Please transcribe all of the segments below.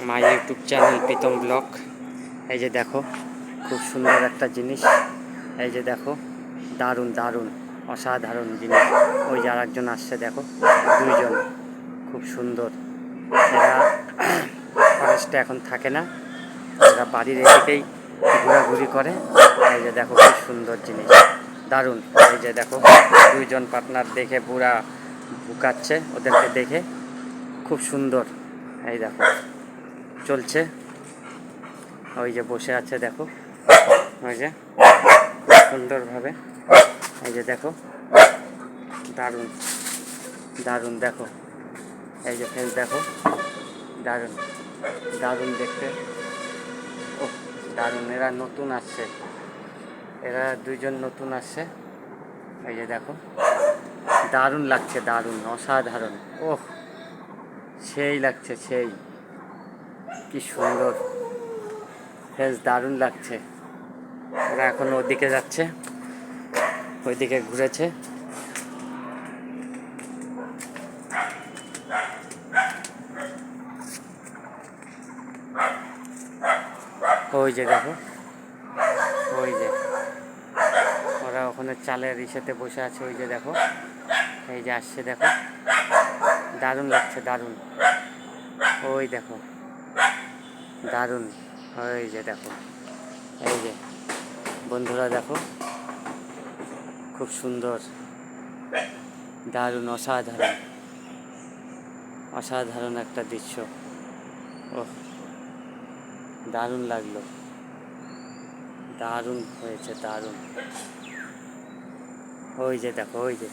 My YouTube channel Pritam blog. এই যে দেখো, খুব সুন্দর একটা জিনিস। এই যে দেখো, দারুণ দারুণ, অসাধারণ জিনিস। ওই যে আরেকজন আসছে, দেখো, দুইজন, খুব সুন্দর। এরা ফরেস্টে এখন থাকে না। এরা বাড়ির এদিকেই ঘোরাঘুরি করে। এই যে দেখো, খুব সুন্দর জিনিস। দারুণ। এই যে দেখো, দুইজন পার্টনার দেখে পুরা বুকাচ্ছে ওদেরকে দেখে। খুব সুন্দর। এই দেখো। চলছে। ওই যে বসে আছে, দেখো। ওই যে, সুন্দরভাবে। এই যে দেখো, দারুণ দারুণ দেখো। এই যে ফেন্স দেখো, দারুণ দারুণ দেখতে। ও দারুণ, এরা নতুন আসছে। এরা দুইজন নতুন আসছে। এই যে দেখো, দারুণ লাগছে, দারুণ, অসাধারণ। ওহ, সেই লাগছে, সেই। কি সুন্দর। বেশ দারুণ লাগছে। ওরা এখন ওদিকে যাচ্ছে। ওইদিকে ঘুরেছে। ওই যে দেখো। ওই যে। ওরা ওখানে চালের ইসেতে বসে আছে। ওই যে দেখো। এই যে আসছে দেখো। দারুণ লাগছে, দারুণ। ওই দেখো। দারুণ। ওই যে দেখো, এই যে বন্ধুরা দেখো, খুব সুন্দর, দারুণ, অসাধারণ অসাধারণ একটা দৃশ্য। ও দারুণ লাগল। দারুণ হয়েছে, দারুণ। ওই যে দেখো, ওই যে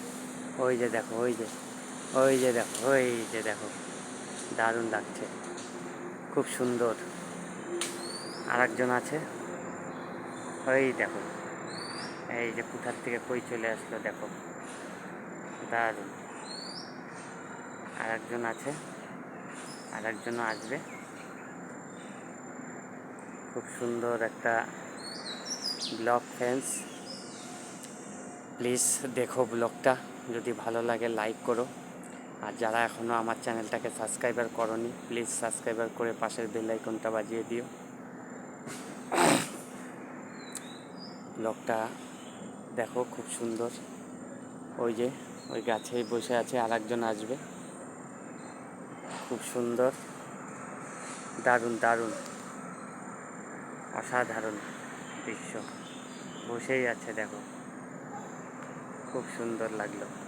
ওই যে দেখো, ওই যে ওই যে দেখো, ওই যে দেখো, দারুণ লাগছে। খুব সুন্দর। আর একজন আছে। ওই দেখো। এই যে কোথার থেকে কই চলে আসলো, দেখো। দারুণ। আর একজন আছে। আর আসবে। খুব সুন্দর একটা ব্লগ ফ্রেন্ডস প্লিজ দেখো ব্লগটা। যদি ভালো লাগে লাইক করো। আর যারা এখনও আমার চ্যানেলটাকে সাবস্ক্রাইবার করনি, প্লিজ সাবস্ক্রাইবার করে পাশের বেল আইকনটা বাজিয়ে দিও। ব্লগটা দেখো, খুব সুন্দর। ওই যে, ওই গাছেই বসে আছে আর একজন আসবে। খুব সুন্দর। দারুণ দারুণ। অসাধারণ দৃশ্য। বসেই আছে, দেখো। খুব সুন্দর লাগল।